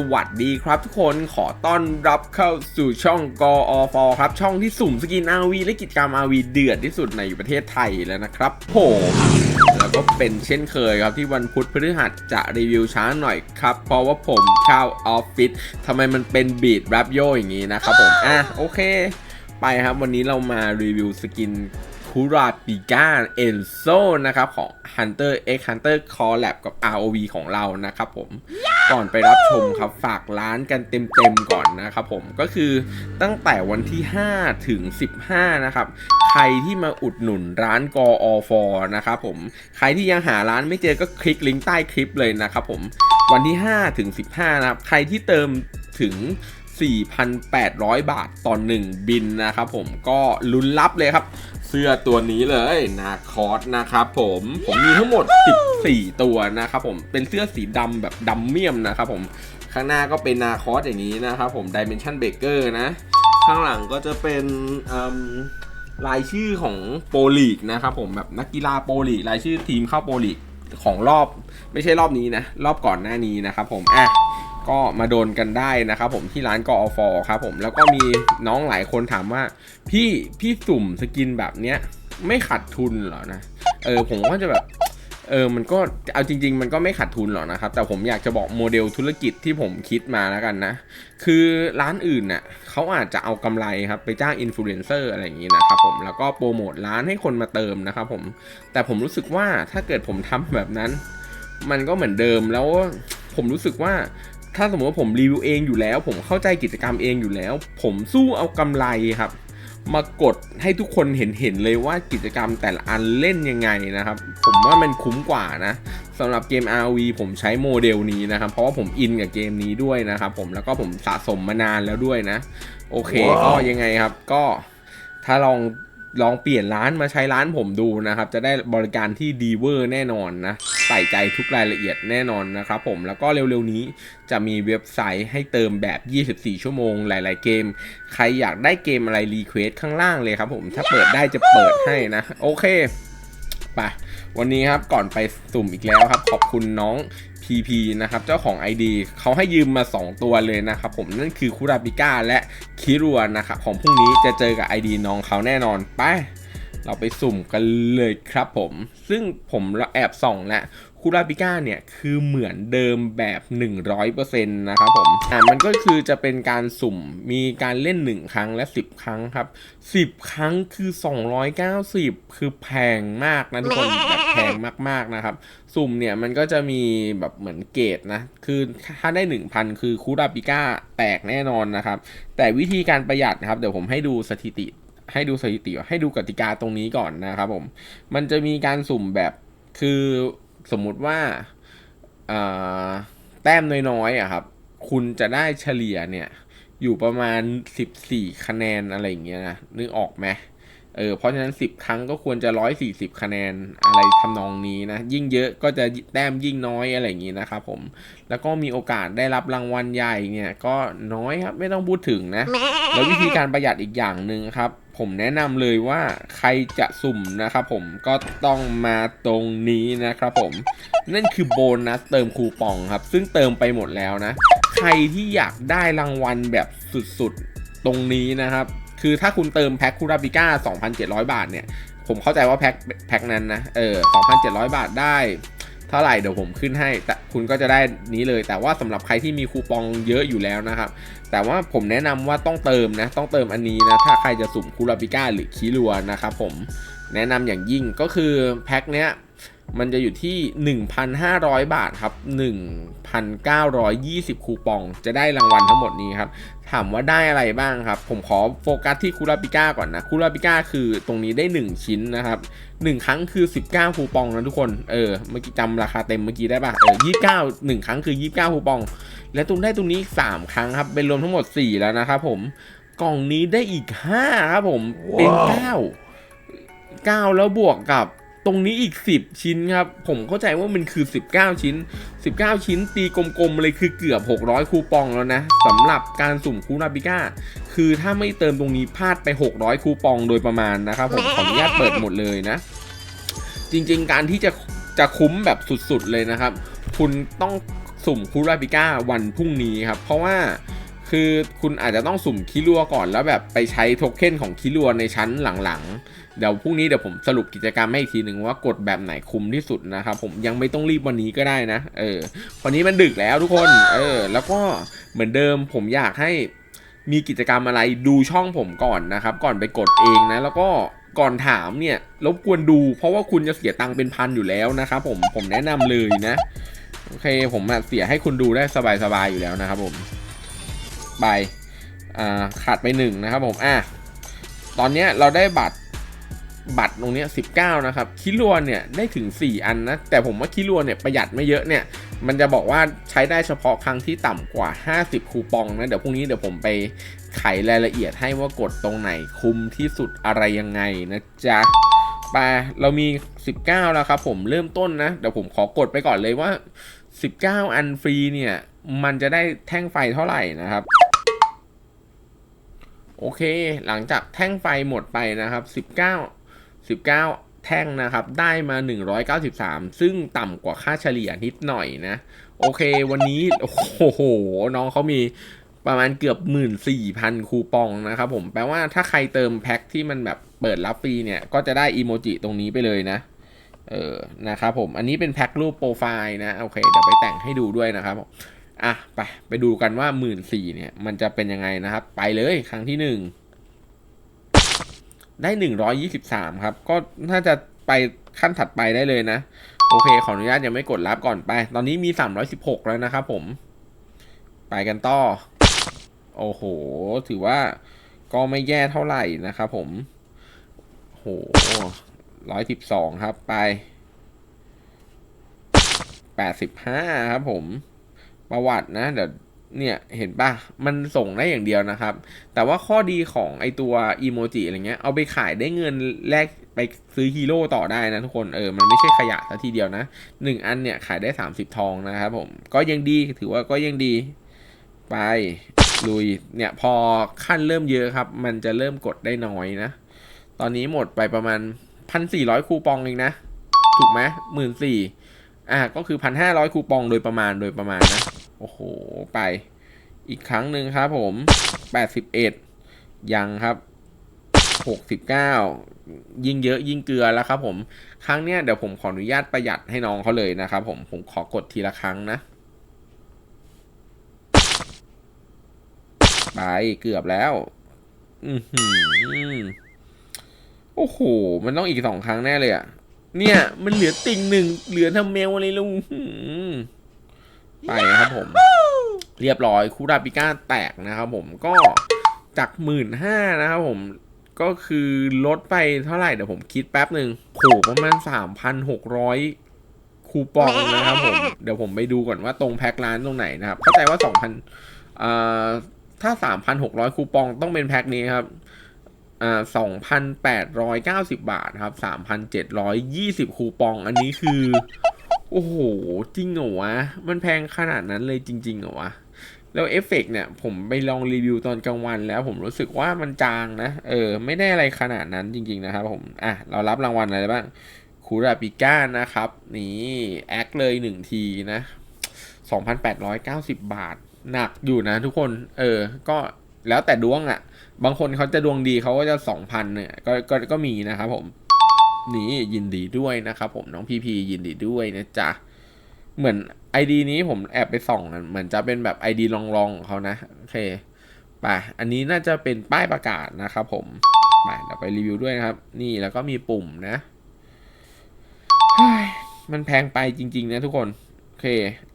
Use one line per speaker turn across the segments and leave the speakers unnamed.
สวัสดีครับทุกคนขอต้อนรับเข้าสู่ช่องกอฟครับ ช่องที่สุ่มสกิน RV และกิจกรรม RV เดือดที่สุดในประเทศไทยแล้วนะครับผมแล้วก็เป็นเช่นเคยครับที่วันพุธพฤหัสจะรีวิวช้าหน่อยครับ เพราะว่าผมเข้าออฟฟิศทำไมมันเป็นบีดแรปโยอย่างนี้นะครับผมอะโอเค ไปครับวันนี้เรามารีวิวสกินคูราปิก้าเอนโซนะครับของ Hunter x Hunter Collab กับ ROV ของเรานะครับผม ก่อนไปรับชมครับฝากร้านกันเต็มๆก่อนนะครับผมก็คือตั้งแต่วันที่ 5 ถึง 15 นะครับ ใครที่มาอุดหนุนร้านกออฟนะครับผมใครที่ยังหาร้านไม่เจอก็คลิกลิงก์ใต้คลิปเลยนะครับผมวันที่ 5 ถึง 15 นะครับ ใครที่เติมถึง 4,800 บาทต่อ 1 บินนะครับผมก็ลุ้นรับเลยครับ สื้อตัวนี้เลยนาคอสนะครับผมผมมีทั้งหมด 14 ตัวนะครับผมเป็นเสื้อสีดำแบบดำเมี่ยมนะครับผมข้างหน้าก็เป็นนาคอสอย่างนี้นะครับผม Dimension Breaker นะ ข้างหลังก็จะเป็นอืมรายชื่อของโปรลีกนะครับผมแบบนักกีฬาโปรลีกรายชื่อทีมเข้าโปรลีกของรอบไม่ใช่รอบนี้นะ รอบก่อนหน้านี้นะครับผมอะ ก็มาโดนกันได้นะครับผมที่ร้านกอฟครับผมแล้วก็มีน้องหลายคนถามว่า พี่พี่สุ่มสกินแบบเนี้ยไม่ขาดทุนเหรอนะเออผมก็จะแบบเออ มันก็ เอาจริง ๆ มันก็ไม่ขาดทุนหรอกนะครับ แต่ผมอยากจะบอกโมเดลธุรกิจที่ผมคิดมาแล้วกันนะ คือร้านอื่นน่ะเขาอาจจะเอากำไรครับ ไปจ้างอินฟลูเอนเซอร์อะไรอย่างนี้นะครับผม แล้วก็โปรโมทร้านให้คนมาเติมนะครับผม แต่ผมรู้สึกว่าถ้าเกิดผมทำแบบนั้น มันก็เหมือนเดิมแล้วผมรู้สึกว่า ถ้าสมมติว่าผมรีวิวเองอยู่แล้ว ผมเข้าใจกิจกรรมเองอยู่แล้ว ผมสู้เอากำไรครับ มากดให้ทุกคนเห็นเห็นเลยว่ากิจกรรมแต่ละอันเล่นยังไงนะครับ ผมว่ามันคุ้มกว่านะสำหรับเกม RV ผมใช้โมเดลนี้นะครับ เพราะว่าผมอินกับเกมนี้ด้วยนะครับ ผมแล้วก็ผมสะสมมานานแล้วด้วยนะ โอเคก็ยังไงครับ ก็ถ้าลอง ลองเปลี่ยนร้านมาใช้ร้านผมดูนะครับ จะได้บริการที่ดีเวอร์แน่นอนนะใส่ใจทุกรายละเอียดแน่นอนนะครับผมแล้วก็เร็วๆนี้จะมีเว็บไซต์ให้เติมแบบ 24 ชั่วโมง หลายๆเกม ใครอยากได้เกมอะไรรีเควสข้างล่างเลยครับผมถ้าเปิดได้จะเปิดให้นะ โอเคไปวันนี้ครับก่อนไปสุ่มอีกแล้วครับ ขอบคุณน้อง PP นะครับเจ้าของ ID เขาให้ยืมมา 2 ตัวเลยนะครับผมนั่นคือคูราปิก้าและคิรัวนะครับของพรุ่งนี้จะเจอกับ ID น้องเขาแน่นอนไปเราไปสุ่มกันเลยครับผม ซึ่งผมเราแอบส่องและ คูราปิก้าเนี่ยคือเหมือนเดิมแบบ 100%นะครับผมอ่ามันก็คือจะเป็นการสุ่มมีการเล่น 1 ครั้งและ 10 ครั้งครับ 10 ครั้งคือ 290 คือแพงมากนะทุกคนแบบแพงมากๆนะครับ สุ่มเนี่ยมันก็จะมีแบบเหมือนเกตนะ คือถ้าได้ 1,000 คือคูราปิก้าแตกแน่นอนนะครับ แต่วิธีการประหยัดนะครับ เดี๋ยวผมให้ดูสถิติให้ดูสถิติให้ดูกติกาตรงนี้ก่อนนะครับผม มันจะมีการสุ่มแบบคือ สมมุติว่าแต้มน้อยๆอะครับ คุณจะได้เฉลี่ยเนี่ย อยู่ประมาณ 14 คะแนนอะไรอย่างเงี้ยนะนึกออกไหมเออเพราะฉะนั้น 10 ครั้งก็ควรจะ 140 คะแนนอะไรทำนองนี้นะ ยิ่งเยอะก็จะแต้มยิ่งน้อยอะไรอย่างงี้นะครับผม แล้วก็มีโอกาสได้รับรางวัลใหญ่เนี่ย ก็น้อยครับ ไม่ต้องพูดถึงนะ แล้ววิธีการประหยัดอีกอย่างหนึ่งครับ ผมแนะนำเลยว่าใครจะสุ่มนะครับผมก็ต้องมาตรงนี้นะครับผม นั่นคือโบนัสเติมคูปองครับ ซึ่งเติมไปหมดแล้วนะ ใครที่อยากได้รางวัลแบบสุดๆตรงนี้นะครับ คือถ้าคุณเติมแพ็คคูราบิก้า 2,700 บาทเนี่ย ผมเข้าใจว่าแพ็คแพ็คนั้นนะ เออ 2,700 บาทได้ เท่าไหร่เดี๋ยวผมขึ้นให้ แต่คุณก็จะได้นี้เลย แต่ว่าสำหรับใครที่มีคูปองเยอะอยู่แล้วนะครับ แต่ว่าผมแนะนำว่าต้องเติมนะ ต้องเติมอันนี้นะ ถ้าใครจะสุ่มคูราบิก้าหรือคีรัวนะครับผม แนะนำอย่างยิ่งก็คือแพ็คเนี้ย มันจะอยู่ที่ 1,500 บาทครับ 1,920 คูปอง จะได้รางวัลทั้งหมดนี้ครับ ถามว่าได้อะไรบ้างครับ ผมขอโฟกัสที่คูราปิก้าก่อนนะ คูราปิก้าคือตรงนี้ได้ 1 ชิ้นนะครับ 1 ครั้งคือ 19 คูปองนะทุกคน เออ เมื่อกี้จำราคาเต็มเมื่อกี้ได้ป่ะเออ29 1 ครั้งคือ 29 คูปอง และตรงได้ตรงนี้อีก 3 ครั้งครับ เป็นรวมทั้งหมด 4 แล้วนะครับผม กล่องนี้ได้อีก 5 ครับผม เป็น 9 9 แล้วบวกกับ ตรงนี้อีก 10 ชิ้นครับ ผมเข้าใจว่ามันคือ 19 ชิ้น 19 ชิ้นตีกลมๆเลยคือเกือบ 600 คูปองแล้วนะสำหรับการสุ่มคูราบิก้า คือถ้าไม่เติมตรงนี้พลาดไป 600 คูปองโดยประมาณนะครับผมขออนุญาตเปิดหมดเลยนะ จริงๆ การที่จะจะคุ้มแบบสุดๆเลยนะครับ คุณต้องสุ่มคูราปิก้าวันพรุ่งนี้ครับ เพราะว่า คือคุณอาจจะต้องสุ่มคิรัวก่อนแล้วแบบไปใช้โทเค็นของคิรัวในชั้นหลังๆ เดี๋ยวพรุ่งนี้เดี๋ยวผมสรุปกิจกรรมให้อีกทีหนึ่งว่ากดแบบไหนคุ้มที่สุดนะครับผมยังไม่ต้องรีบวันนี้ก็ได้นะ เออวันนี้มันดึกแล้วทุกคน เออ แล้วก็เหมือนเดิมผมอยากให้มีกิจกรรมอะไรดูช่องผมก่อนนะครับ ก่อนไปกดเองนะ แล้วก็ก่อนถามเนี่ยรบกวนดูเพราะว่าคุณจะเสียตังค์เป็นพันอยู่แล้วนะครับผมผมแนะนำเลยนะโอเคผมเสียให้คุณดูได้สบายๆอยู่แล้วนะครับผม ไปขาดไปหนึ่งนะครับผมอะตอนนี้เราได้บัตรบัตรตรงนี้19 นะครับ คิรัวเนี่ยได้ถึง 4 อันนะ แต่ผมว่าคิรัวเนี่ยประหยัดไม่เยอะเนี่ย มันจะบอกว่าใช้ได้เฉพาะครั้งที่ต่ำกว่า 50 คูปองนะ เดี๋ยวพรุ่งนี้เดี๋ยวผมไปไขรายละเอียดให้ว่ากดตรงไหนคุ้มที่สุดอะไรยังไงนะจ๊ะไปเรามี 19 แล้วครับผมเริ่มต้นนะ เดี๋ยวผมขอกดไปก่อนเลยว่า 19 อันฟรีเนี่ย มันจะได้แท่งไฟเท่าไหร่นะครับ โอเค หลังจากแท่งไฟหมดไปนะครับ 19 19 แท่งนะครับ ได้มา 193 ซึ่งต่ำกว่าค่าเฉลี่ยนิดหน่อยนะ โอเค วันนี้ โอ้โห น้องเขามีประมาณเกือบ 14,000 คูปองนะครับผม แปลว่าถ้าใครเติมแพ็คที่มันแบบเปิดรับฟรีเนี่ย ก็จะได้อีโมจิตรงนี้ไปเลยนะ เออ นะครับผม อันนี้เป็นแพ็ครูปโปรไฟล์นะ โอเค เดี๋ยวไปแต่งให้ดูด้วยนะครับผม อะไปไปดูกันว่า1 4ื่นสี่เนี่ย มันจะเป็นยังไงนะครับ ไปเลยครั้งที่1ได้123ครับ ก็น่าจะไปขั้นถัดไปได้เลยนะ โอเค ขออนุญาตยังไม่กดรับก่อนไป ตอนนี้มี316แล้วนะครับผม ไปกันต่อ โอ้โห ถือว่าก็ไม่แย่เท่าไหร่นะครับผมโหร้อยสิบสองครับไปแปดสิบห้าครับผม ประวัตินะเดี๋ยวเนี่ยเห็นปะมันส่งได้อย่างเดียวนะครับ แต่ว่าข้อดีของไอตัวอีโมจิอะไรเงี้ยเอาไปขายได้เงินแลกไปซื้อฮีโร่ต่อได้นะทุกคนเออมันไม่ใช่ขยะซะทีเดียวนะหนึ่งอันเนี่ยขายได้สามสิบทองนะครับผมก็ยังดีถือว่าก็ยังดีไปลุยเนี่ยพอขั้นเริ่มเยอะครับ มันจะเริ่มกดได้น้อยนะ ตอนนี้หมดไปประมาณพันสี่ร้อยคูปองเองนะ ถูกไหมหมื่นสี่ อะก็คือพันห้าร้อยคูปองโดยประมาณโดยประมาณนะ โอ้โห ไป อีกครั้งหนึ่งครับผมแปดสิบเอ็ดยังครับหกสิบเก้ายิ่งเยอะยิ่งเกลือแล้วครับผม ครั้งเนี้ยเดี๋ยวผมขออนุญาตประหยัดให้น้องเขาเลยนะครับผม ผมขอกดทีละครั้งนะ ไป เกือบแล้ว อือหือโอ้โห มันต้องอีกสองครั้งแน่เลยอะ เนี่ย มันเหลือติ่งหนึ่งเหลือทำเมลอะไรลุงไปนะครับผม เรียบร้อยคูราปิก้าแตกนะครับผมก็จากหมื่นห้านะครับผมก็คือลดไปเท่าไหร่เดี๋ยวผมคิดแป๊บหนึ่งโหประมาณสามพันหกร้อยคูปองนะครับผม เดี๋ยวผมไปดูก่อนว่าตรงแพ็คร้านตรงไหนนะครับ เข้าใจว่าสองพันอ่าถ้า3,600คูปองต้องเป็นแพ็คนี้ครับ อ่า2,890บาทครับ3,720คูปอง อันนี้คือ โอ้โห จริงเหรอวะ มันแพงขนาดนั้นเลยจริงๆเหรอวะ แล้วเอฟเฟกเนี่ย ผมไปลองรีวิวตอนกลางวันแล้วผมรู้สึกว่ามันจางนะ เออ ไม่ได้อะไรขนาดนั้นจริง ๆ นะครับผม อะ เรารับรางวัลอะไรบ้างคูราปิก้านะครับ นี่ แอคเลยหนึ่งทีนะ 2,890 บาท หนักอยู่นะทุกคน เออ ก็ แล้วแต่ดวงอะ่ะ บางคนเขาจะดวงดีเขาก็จะสองพันเนี่ยก็ก็ก็มีนะครับผม นี่ยินดีด้วยนะครับผมน้องพีพียินดีด้วยนะจ๊ะเหมือนไอดีนี้ผมแอบไปส่องเหมือนจะเป็นแบบไอดีลองๆของเขานะโอเคไปอันนี้น่าจะเป็นป้ายประกาศนะครับผมไปเดี๋ยวไปรีวิวด้วยนะครับ นี่แล้วก็มีปุ่มนะมันแพงไปจริง ๆ นะทุกคน โอเค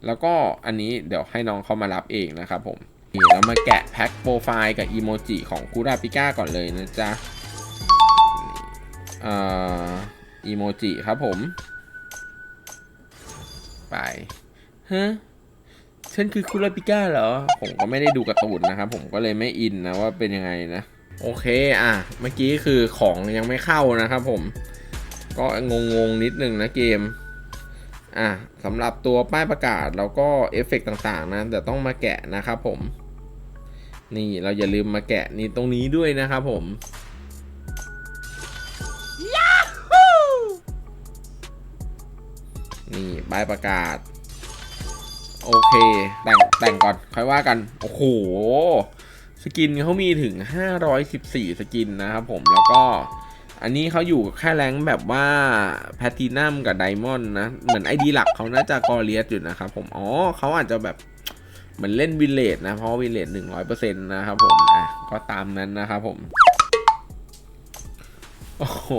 แล้วก็อันนี้เดี๋ยวให้น้องเขามารับเองนะครับผม เรามาแกะแพ็คโปรไฟล์กับอีโมจิของคูราปิก้าก่อนเลยนะจ๊ะอีโมจิครับผม ไปฮะฉันคือคูราปิก้าเหรอ ผมก็ไม่ได้ดูการ์ตูนนะครับ ผมก็เลยไม่อินนะว่าเป็นยังไงนะ โอเคอะ เมื่อกี้คือของยังไม่เข้านะครับผม ก็งงๆนิดนึงนะเกม อะสำหรับตัวป้ายประกาศแล้วก็เอฟเฟกต์ต่างๆนะแต่ต้องมาแกะนะครับผม นี่เราอย่าลืมมาแกะนี่ตรงนี้ด้วยนะครับผมนี่ป้ายประกาศ โอเค แต่งแต่งก่อน ค่อยว่ากัน โอ้โห สกินเขามีถึง 514 สกินนะครับผมแล้วก็อันนี้เขาอยู่แค่แรงค์แบบว่าแพลตินัมกับไดมอนด์นะ เหมือนไอดีหลักเขาน่าจะกอเลียสอยู่นะครับผม อ๋อเขาอาจจะแบบ เหมือนเล่นวินเลดนะเพราะวินเลดหนึ่งร้อยเปอร์เซ็นต์นะครับผมอะก็ตามนั้นนะครับผมโอ้โห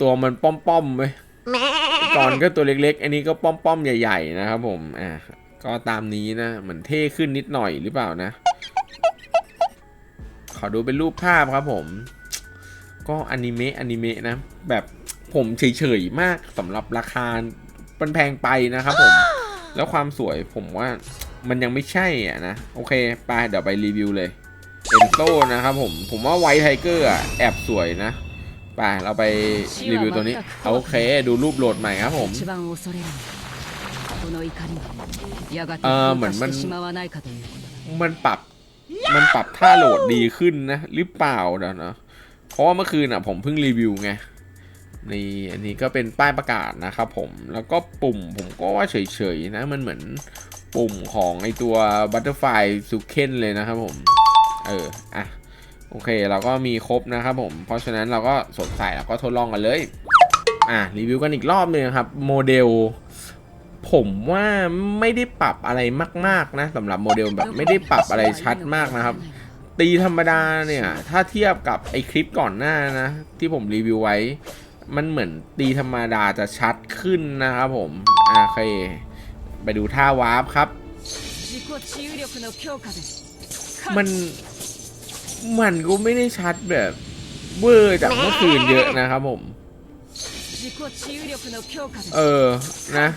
ตัวมันป้อมๆไหมก่อนก็ตัวเล็กๆ อันนี้ก็ป้อมๆใหญ่ๆนะครับผมอะก็ตามนี้นะเหมือนเท่ขึ้นนิดหน่อยหรือเปล่านะ ขอดูเป็นรูปภาพครับผม ก็อนิเมะอนิเมะนะ แบบผมเฉยๆมากสำหรับราคามันแพงไปนะครับผม แล้วความสวยผมว่า มันยังไม่ใช่อะนะ โอเคไปเดี๋ยวไปรีวิวเลยเอ็นโซนะครับผม ผมว่าไวท์ไทเกอร์อะแอบสวยนะไปเราไปรีวิวตัวนี้ โอเค ดูรูปโหลดใหม่ครับผมเอ
อ
เหมือนมันมันปรับมันปรับท่าโหลดดีขึ้นนะหรือเปล่าเดี๋ยวนะเพราะว่าเมื่อคืนอะผมเพิ่งรีวิวไงนี่อันนี้ก็เป็นป้ายประกาศนะครับผมแล้วก็ปุ่มผมก็ว่าเฉยๆนะมันเหมือน ปุ่มของไอตัว Butterfly s u k e n เลยนะครับผม เออ อะ โอเค เราก็มีครบนะครับผม เพราะฉะนั้นเราก็สดใสเราก็ทดลองกันเลย อะ รีวิวกันอีกรอบหนึงครับ โมเดล ผมว่าไม่ได้ปรับอะไรมาก ๆ นะสำหรับโมเดลแบบไม่ได้ปรับอะไรชัดมากนะครับ ตีธรรมดาเนี่ย ถ้าเทียบกับไอคลิปก่อนหน้านะ ที่ผมรีวิวไว้ มันเหมือนตีธรรมดาจะชัดขึ้นนะครับผม โอเค ไปดูท่าวาร์ปครับ มันมันกูไม่ได้ชัดแบบเวอร์จากเมื่อคืนเยอะนะครับผม เออนะ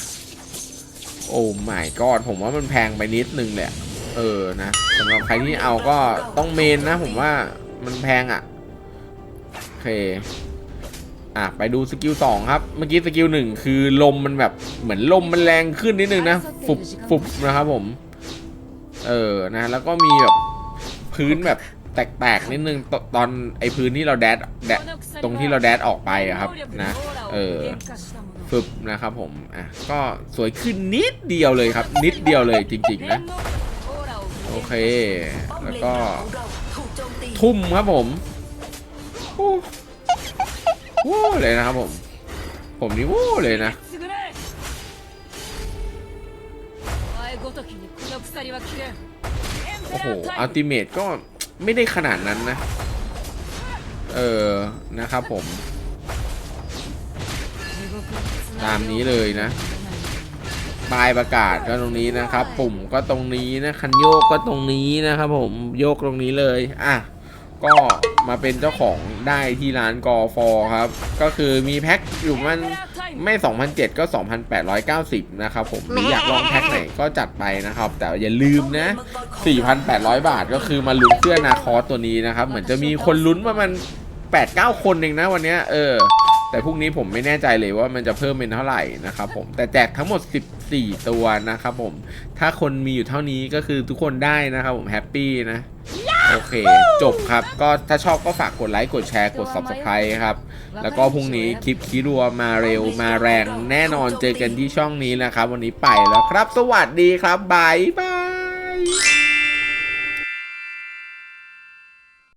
โอ้ไม่กอดผมว่ามันแพงไปนิดนึงแหละเออนะสำหรับใครที่เอาก็ต้องเมนนะผมว่ามันแพงอะ่ะโอเค อะไปดูสกิลสองครับ เมื่อกี้สกิลหนึ่งคือลมมันแบบเหมือนลมมันแรงขึ้นนิดนึงนะฟุบฟุบนะครับผม เออนะแล้วก็มีแบบพื้นแบบแตกๆนิดนึงตตอนไอพื้นที่เราแดดแดดตรงที่เราแดดออกไปอะครับนะเออฟึบนะครับผมอะก็สวยขึ้นนิดเดียวเลยครับ นิดเดียวเลยจริง ๆ นะ โอเค แล้วก็ ทุ่มครับผม โอ้เลยนะครับผม ผมนี่โว้เลยนะโอ้โหอัลติเมทก็ไม่ได้ขนาดนั้นนะ เออ นะครับผม ตามนี้เลยนะปลายประกาศก็ตรงนี้นะครับ ปุ่มก็ตรงนี้นะ คันโยกก็ตรงนี้นะครับผม โยกตรงนี้เลย อะ ก็มาเป็นเจ้าของได้ที่ร้านกอฟอครับ ก็คือมีแพ็คอยู่มันไม่ 2,007 ก็ 2,890 นะครับผมหรืออยากลองแพ็คไหนก็จัดไปนะครับ แต่อย่าลืมนะ 4,800 บาทก็คือมาลุ้นเสื้อนาคอสตัวนี้นะครับ เหมือนจะมีคนลุ้นประมาณ8-9 คนเองนะวันนี้เออ แต่พรุ่งนี้ผมไม่แน่ใจเลยว่ามันจะเพิ่มเป็นเท่าไหร่นะครับผมแต่แจกทั้งหมด 14 ตัวนะครับผม ถ้าคนมีอยู่เท่านี้ก็คือทุกคนได้นะครับผมแฮปปี้นะ โอเค จบครับ ก็ถ้าชอบก็ฝากกดไลค์ กดแชร์ กด subscribe ครับ แล้วก็พรุ่งนี้คลิปคีรัวมาเร็วมาแรงแน่นอนเจอกันที่ช่องนี้นะครับ วันนี้ไปแล้วครับ สวัสดีครับบายบาย